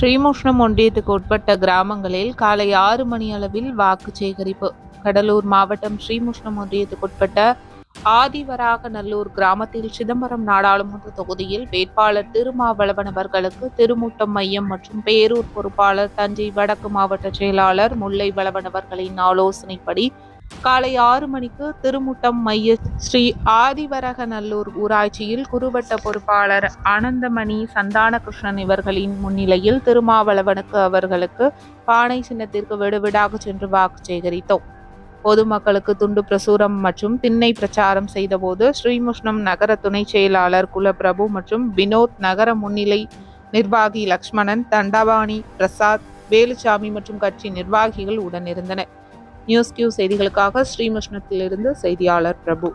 ஸ்ரீமுஷ்ணம் ஒன்றியத்துக்கு உட்பட்ட கிராமங்களில் காலை ஆறு மணி அளவில் வாக்கு சேகரிப்பு. கடலூர் மாவட்டம் ஸ்ரீமுஷ்ணம் ஒன்றியத்துக்கு உட்பட்ட ஆதிவராகநல்லூர் கிராமத்தில் சிதம்பரம் நாடாளுமன்ற தொகுதியில் வேட்பாளர் திருமாவளவன் அவர்களுக்கு திருமூட்டம் மையம் மற்றும் பேரூர் பொறுப்பாளர் தஞ்சை வடக்கு மாவட்ட செயலாளர் முல்லை வளவன் அவர்களின் ஆலோசனைப்படி காலை ஆறு மணிக்கு திருமுட்டம் மைய ஸ்ரீ ஆதிவரகநல்லூர் ஊராட்சியில் குறுவட்ட பொறுப்பாளர் அனந்தமணி சந்தானகிருஷ்ணன் இவர்களின் முன்னிலையில் திருமாவளவனுக்கு அவர்களுக்கு பானை சின்னத்திற்கு விடுவிடாக சென்று வாக்கு சேகரித்தோம். பொதுமக்களுக்கு துண்டு பிரசுரம் மற்றும் திண்ணை பிரச்சாரம் செய்தபோது ஸ்ரீமுஷ்ணம் நகர துணை செயலாளர் குலபிரபு மற்றும் வினோத் நகர முன்னிலை நிர்வாகி லக்ஷ்மணன் தண்டபாணி பிரசாத் வேலுசாமி மற்றும் கட்சி நிர்வாகிகள் உடனிருந்தனர். நியூஸ் கியூ செய்திகளுக்காக ஸ்ரீமுஷ்ணத்திலிருந்து செய்தியாளர் பிரபு.